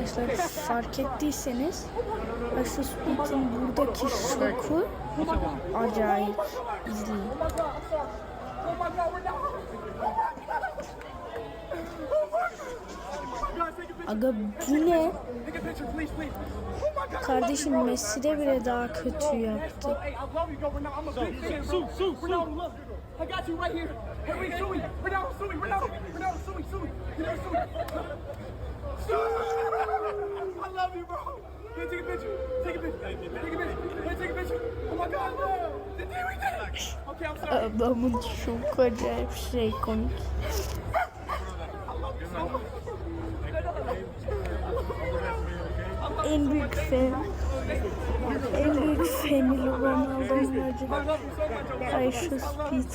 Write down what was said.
Arkadaşlar fark ettiyseniz Aşırı Speed'in buradaki şoku acayip izleyin. Aga bu ne? Kardeşim Messi de bile daha kötü yaptı. Love you, bro. Here, take a picture. Take a picture. Take a picture. Take a picture. Oh my God, bro. Deal we did. Okay, I'm sorry. Adamın çok acayip şey komik. En büyük fan en büyük family Ronaldo'nun okay? Aisha Speed.